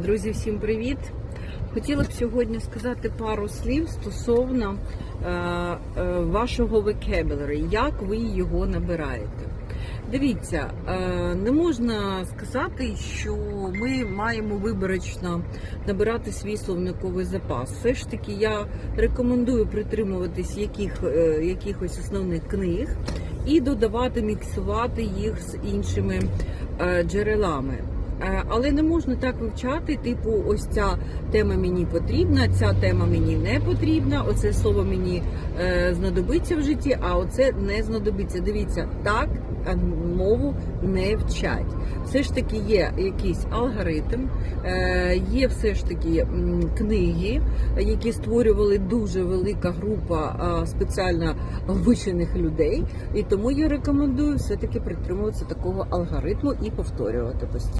Друзі, всім привіт! Хотіла б сьогодні сказати пару слів стосовно е, е, вашого vocabulary, як ви його набираєте. Дивіться, е, не можна сказати, що ми маємо виборочно набирати свій словниковий запас. Все ж таки, я рекомендую притримуватись яких, якихось основних книг і додавати, міксувати їх з іншими джерелами. Е, Але не можна так вивчати, типу, ось ця тема мені потрібна, ця тема мені не потрібна, оце слово мені е, знадобиться в житті, а оце не знадобиться. Дивіться, так е, мову не вчать. Все ж таки є якийсь алгоритм, є все ж таки книги, які створювали дуже велика група спеціально вчених людей. І тому я рекомендую все-таки притримуватися такого алгоритму і повторювати постійно.